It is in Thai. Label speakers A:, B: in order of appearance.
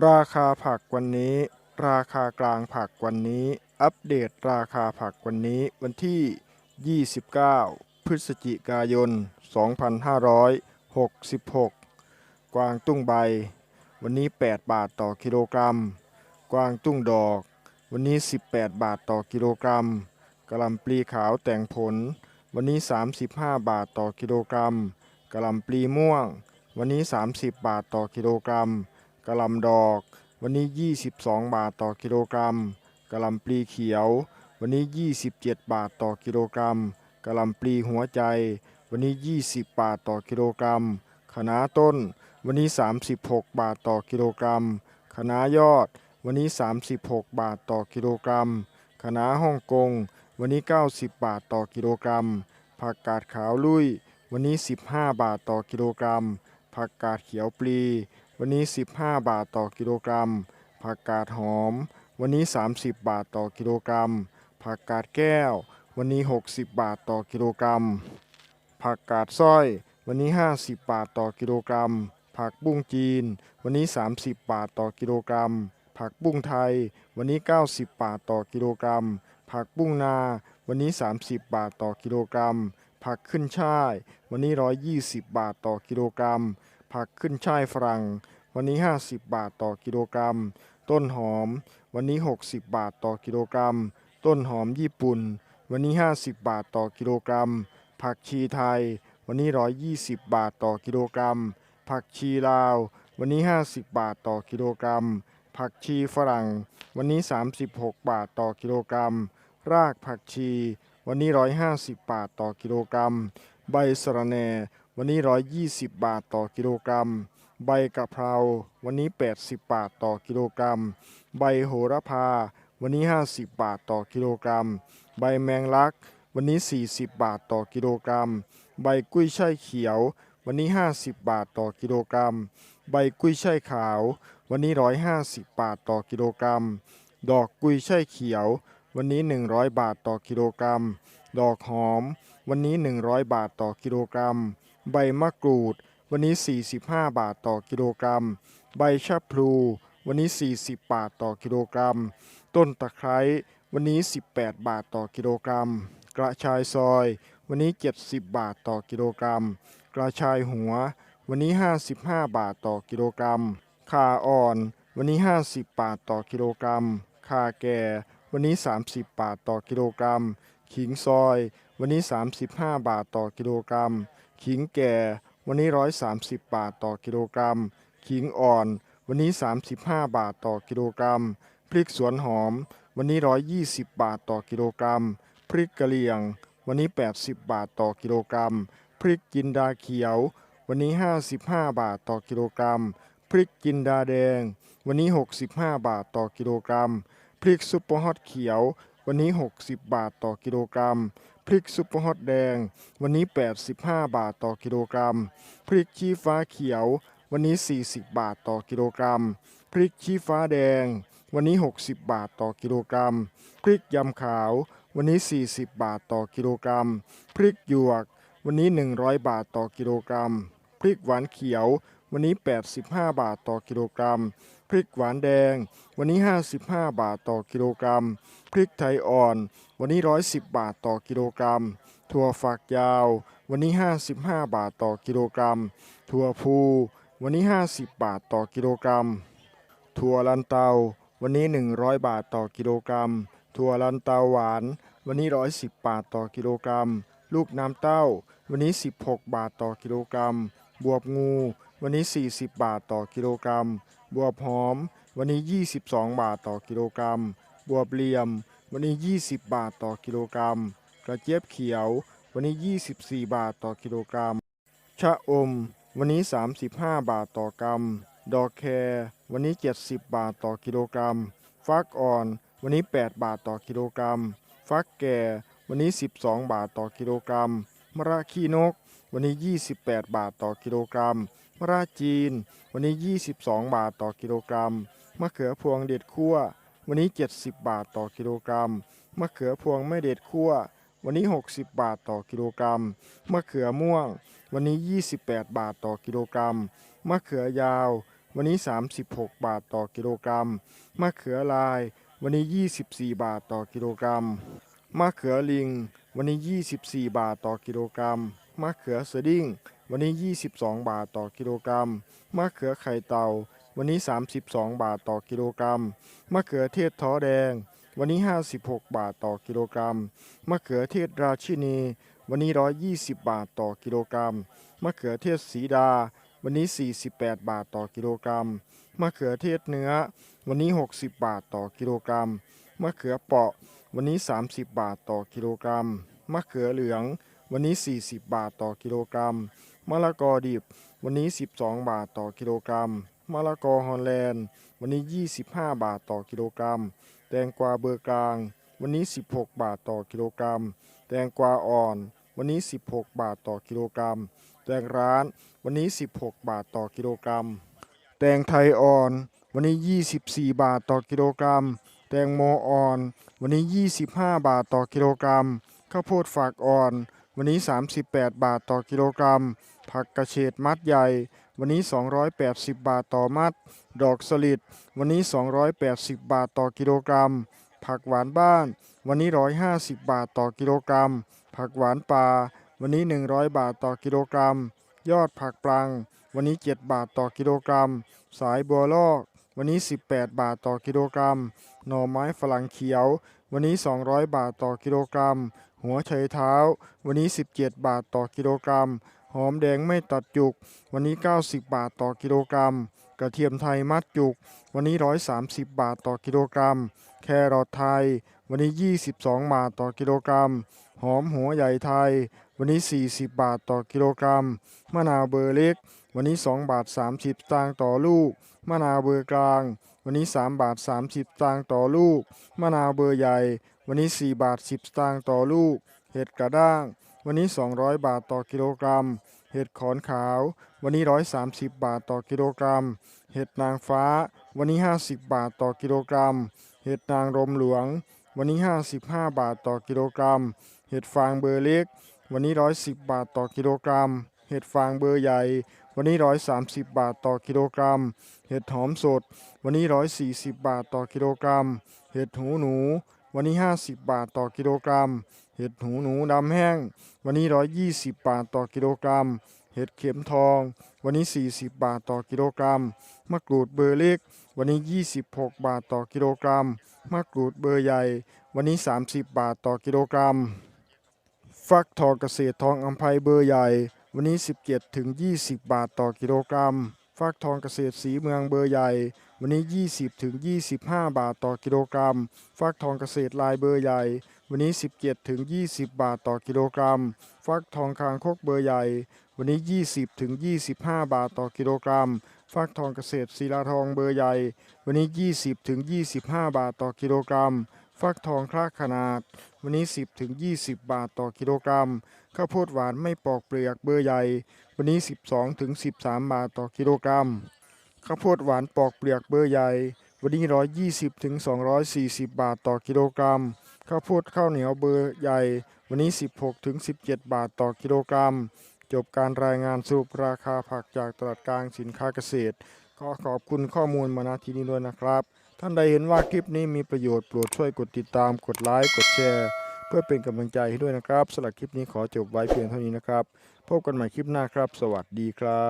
A: ราคาผักวันนี้ ราคากลางผักวันนี้ อัปเดตราคาผักวันนี้วันที่ 29 พฤศจิกายน 2566 กวางตุ้งใบ วันนี้ 8 บาทต่อกิโลกรัม กวางตุ้งดอก วันนี้ 18 บาทต่อกิโลกรัมกะลำปลีขาวแต่งผล วันนี้ 35 บาทต่อกิโลกรัมกะลำปลีม่วง วันนี้ 30 บาทต่อกิโลกรัม กะหล่ำดอก วันนี้ 22 บาทต่อกิโลกรัมกะหล่ำปลีเขียว วันนี้ 27 บาทต่อกิโลกรัมกะหล่ำปลีหัวใจ วันนี้ 20 บาทต่อกิโลกรัมคะน้าต้น วันนี้ 36 บาทต่อกิโลกรัมคะน้ายอด วันนี้ 36 บาทต่อกิโลกรัมคะน้าฮ่องกง วันนี้ 90 บาทต่อกิโลกรัมผักกาดขาวลุย วันนี้ 15 บาทต่อกิโลกรัมผักกาดเขียวปลี วันนี้ 15 บาทต่อกิโลกรัม ผักกาดหอม วันนี้ 30 บาทต่อกิโลกรัม ผักกาดแก้ว วันนี้ 60 บาทต่อกิโลกรัม ผักกาดสร้อย วันนี้ 50 บาทต่อกิโลกรัม ผักบุ้งจีน วันนี้ 30 บาทต่อกิโลกรัม ผักบุ้งไทย วันนี้ 90 บาทต่อกิโลกรัม ผักบุ้งนา วันนี้ 30 บาทต่อกิโลกรัมผักขึ้นช่าย วันนี้ 120 บาทต่อกิโลกรัม ผักขึ้นช่ายฝรั่ง วันนี้ 50 บาทต่อกิโลกรัม ต้นหอม วันนี้ 60 บาทต่อกิโลกรัม ต้นหอมญี่ปุ่น วันนี้ 50 บาทต่อกิโลกรัม ผักชีไทย วันนี้ 120 บาทต่อกิโลกรัม ผักชีลาว วันนี้ 50 บาทต่อกิโลกรัม ผักชีฝรั่ง วันนี้ 36 บาทต่อกิโลกรัม รากผักชี วันนี้ 150 บาทต่อกิโลกรัม ใบสะระแหน่ วันนี้ 120 บาทต่อกิโลกรัม ใบกะเพราวันนี้ 80 บาทต่อกิโลกรัม ใบโหระพา วันนี้ 50 บาทต่อกิโลกรัม ใบแมงลัก วันนี้ 40 บาทต่อกิโลกรัม ใบกุ้ยช่ายเขียว วันนี้ 50 บาทต่อกิโลกรัม ใบกุ้ยช่ายขาว วันนี้ 150 บาทต่อกิโลกรัม ดอกกุ้ยช่ายเขียว วันนี้ 100 บาทต่อกิโลกรัม ดอกหอม วันนี้ 100 บาทต่อกิโลกรัม ใบมะกรูด วันนี้ 45 บาทต่อกิโลกรัม ใบชะพลู วันนี้ 40 บาทต่อกิโลกรัม ต้นตะไคร้วันนี้ 18 บาทต่อกิโลกรัม กระชายซอย วันนี้ 70 บาทต่อกิโลกรัม กระชายหัว วันนี้ 55 บาทต่อกิโลกรัมข่าอ่อน วันนี้ 50 บาทต่อกิโลกรัมข่าแก่ วันนี้ 30 บาทต่อกิโลกรัม ขิงซอย วันนี้ 35 บาทต่อกิโลกรัม ขิงแก่ วันนี้ 130 บาทต่อกิโลกรัม ขิงอ่อน วันนี้ 35 บาทต่อกิโลกรัม พริกสวนหอม วันนี้ 120 บาทต่อกิโลกรัม พริกกะเหรี่ยง วันนี้ 80 บาทต่อกิโลกรัม พริกจินดาเขียว วันนี้ 55 บาทต่อกิโลกรัม พริกจินดาแดง วันนี้ 65 บาทต่อกิโลกรัม พริกซุปเปอร์ฮอตเขียว วันนี้ 60 บาทต่อกิโลกรัม พริกซุปเปอร์ฮอตแดง วันนี้ 85 บาทต่อกิโลกรัม พริกชี้ฟ้าเขียว วันนี้ 40 บาทต่อกิโลกรัม พริกชี้ฟ้าแดง วันนี้ 60 บาทต่อกิโลกรัม พริกยำขาว วันนี้ 40 บาทต่อกิโลกรัม พริกหยวก วันนี้ 100 บาทต่อกิโลกรัม พริกหวานเขียว วันนี้ 85 บาทต่อกิโลกรัม พริกหวานแดง วันนี้ 55 บาทต่อกิโลกรัม พริกไทยอ่อน วันนี้ 110 บาทต่อกิโลกรัม ถั่วฝักยาว วันนี้ 55 บาทต่อกิโลกรัม ถั่วพูวันนี้ 50 บาทต่อกิโลกรัม ถั่วลันเตา วันนี้ 100 บาทต่อกิโลกรัม ถั่วลันเตาหวาน วันนี้ 110 บาทต่อกิโลกรัม ลูกน้ำเต้า วันนี้ 16 บาทต่อกิโลกรัม บวบงู วันนี้ 40 บาทต่อกิโลกรัม บวบหอม วันนี้ 22 บาทต่อกิโลกรัม บวบเหลี่ยม วันนี้ 20 บาทต่อกิโลกรัม กระเจี๊ยบเขียว วันนี้ 24 บาทต่อกิโลกรัม ชะอม วันนี้ 35 บาทต่อกรัม ดอกแครวันนี้ 70 บาทต่อกิโลกรัม ฟักอ่อน วันนี้ 8 บาทต่อกิโลกรัม ฟักแก่ วันนี้ 12 บาทต่อกิโลกรัม มะระขี้นก วันนี้ 28 บาทต่อกิโลกรัม มะระจีน วันนี้ 22 บาทต่อกิโลกรัม มะเขือพวงเด็ดคั่ว วันนี้ 70 บาทต่อกิโลกรัม มะเขือพวงไม่เด็ดคั่ว วันนี้ 60 บาทต่อกิโลกรัม มะเขือม่วง วันนี้ 28 บาทต่อกิโลกรัม มะเขือยาว วันนี้ 36 บาทต่อกิโลกรัม มะเขือลาย วันนี้ 24 บาทต่อกิโลกรัม มะเขือลิง วันนี้ 24 บาทต่อกิโลกรัม มะเขือสดิ้ง วันนี้ 22 บาทต่อกิโลกรัม มะเขือไข่เต่า วันนี้ 32 บาทต่อกิโลกรัม มะเขือเทศท้อแดง วันนี้ 56 บาทต่อกิโลกรัม มะเขือเทศราชินี วันนี้ 120 บาทต่อกิโลกรัม มะเขือเทศสีดา วันนี้ 48 บาทต่อกิโลกรัม มะเขือเทศเนื้อ วันนี้ 60 บาทต่อกิโลกรัม มะเขือเปาะ วันนี้ 30 บาทต่อกิโลกรัม มะเขือเหลือง วันนี้ 40 บาทต่อกิโลกรัม มะละกอดิบ วันนี้ 12 บาทต่อกิโลกรัมมะละกอฮอลแลนด์ วันนี้ 25 บาทต่อกิโลกรัม แตงกวาเบอร์กลาง วันนี้ 16 บาทต่อกิโลกรัม แตงกวาอ่อน วันนี้ 16 บาทต่อกิโลกรัม แตงร้าน วันนี้ 16 บาทต่อกิโลกรัม แตงไทยอ่อน วันนี้ 24 บาทต่อกิโลกรัม แตงโมอ่อน วันนี้ 25 บาทต่อกิโลกรัม ข้าวโพดฝากอ่อน วันนี้ 38 บาทต่อกิโลกรัม ผักกระเฉดมัดใหญ่ วันนี้ 280 บาทต่อมัด ดอกสลิด วันนี้ 280 บาทต่อกิโลกรัม ผักหวานบ้าน วันนี้ 150 บาทต่อกิโลกรัม ผักหวานป่า วันนี้ 100 บาทต่อกิโลกรัม ยอดผักปลัง วันนี้ 7 บาทต่อกิโลกรัม สายบัวลอกวันนี้ 18 บาทต่อกิโลกรัม หน่อไม้ฝรั่งเขียว วันนี้ 200 บาทต่อกิโลกรัม หัวไชเท้า วันนี้ 17 บาทต่อกิโลกรัม หอมแดงไม่ตัดจุก วันนี้ 90 บาทต่อกิโลกรัม กระเทียมไทยมัดจุก วันนี้ 130 บาทต่อกิโลกรัม แครอทไทย วันนี้ 22 บาทต่อกิโลกรัม หอมหัวใหญ่ไทย วันนี้ 40 บาทต่อกิโลกรัม มะนาวเบอร์เล็ก วันนี้ 2 บาท 30สตางค์ต่อลูก มะนาวเบอร์กลาง วันนี้ 3 บาท 30สตางค์ต่อลูก มะนาวเบอร์ใหญ่ วันนี้ 4 บาท 10 สตางค์ต่อลูก เห็ดกระด้าง วันนี้ 200 บาทต่อกิโลกรัม เห็ดขอนขาว วันนี้ 130 บาทต่อกิโลกรัม เห็ดนางฟ้า วันนี้ 50 บาทต่อกิโลกรัม เห็ดนางรมหลวง วันนี้ 55 บาทต่อกิโลกรัม เห็ดฟางเบอร์เล็ก วันนี้ 110 บาทต่อกิโลกรัม เห็ดฟางเบอร์ใหญ่ วันนี้ 130 บาทต่อกิโลกรัม เห็ดหอมสด วันนี้ 140 บาทต่อกิโลกรัม เห็ดหูหนู วันนี้ 50 บาทต่อกิโลกรัม เห็ดหูหนูดำแห้ง วันนี้ 120 บาทต่อกิโลกรัม เห็ดเข็มทอง วันนี้ 40 บาทต่อกิโลกรัม มะกรูดเบอร์เล็ก วันนี้ 26 บาทต่อกิโลกรัม มะกรูดเบอร์ใหญ่ วันนี้ 30 บาทต่อกิโลกรัม ฟักทองเกษตรทองอัมภัยเบอร์ใหญ่ วันนี้ 17ถึง20 บาทต่อกิโลกรัม ฟักทองเกษตรสีเมืองเบอร์ใหญ่ วันนี้ 20ถึง25 บาทต่อกิโลกรัม ฟักทองเกษตรลายเบอร์ใหญ่ วันนี้ 17ถึง20 บาทต่อกิโลกรัม ฟักทองคางคกเบอร์ใหญ่ วันนี้ 20ถึง25 บาทต่อกิโลกรัม ฟักทองเกษตรศิลาทองเบอร์ใหญ่ วันนี้ 20ถึง25 บาทต่อกิโลกรัม ฟักทองคลาขนาด วันนี้ 10ถึง20 บาทต่อกิโลกรัม ข้าวโพดหวานไม่ปอกเปลือกเบอร์ใหญ่ วันนี้ 12ถึง13 บาทต่อกิโลกรัม ข้าวโพดหวานปอกเปลือกเบอร์ใหญ่ วันนี้ 120ถึง240 บาทต่อกิโลกรัม ข้าวโพดข้าวเหนียวเบอร์ใหญ่ วันนี้ 16ถึง17 บาทต่อกิโลกรัม จบการรายงานสรุปราคาผักจากตลาดกลางสินค้าเกษตร ขอขอบคุณข้อมูลมาณที่นี้ด้วยนะครับ ท่านใดเห็นว่าคลิปนี้มีประโยชน์โปรดช่วยกดติดตามกดไลค์กดแชร์ เพื่อเป็นกำลังใจให้ด้วยนะครับสำหรับคลิปนี้ขอจบไว้เพียงเท่านี้นะครับ พบกันใหม่คลิปหน้าครับ สวัสดีครับ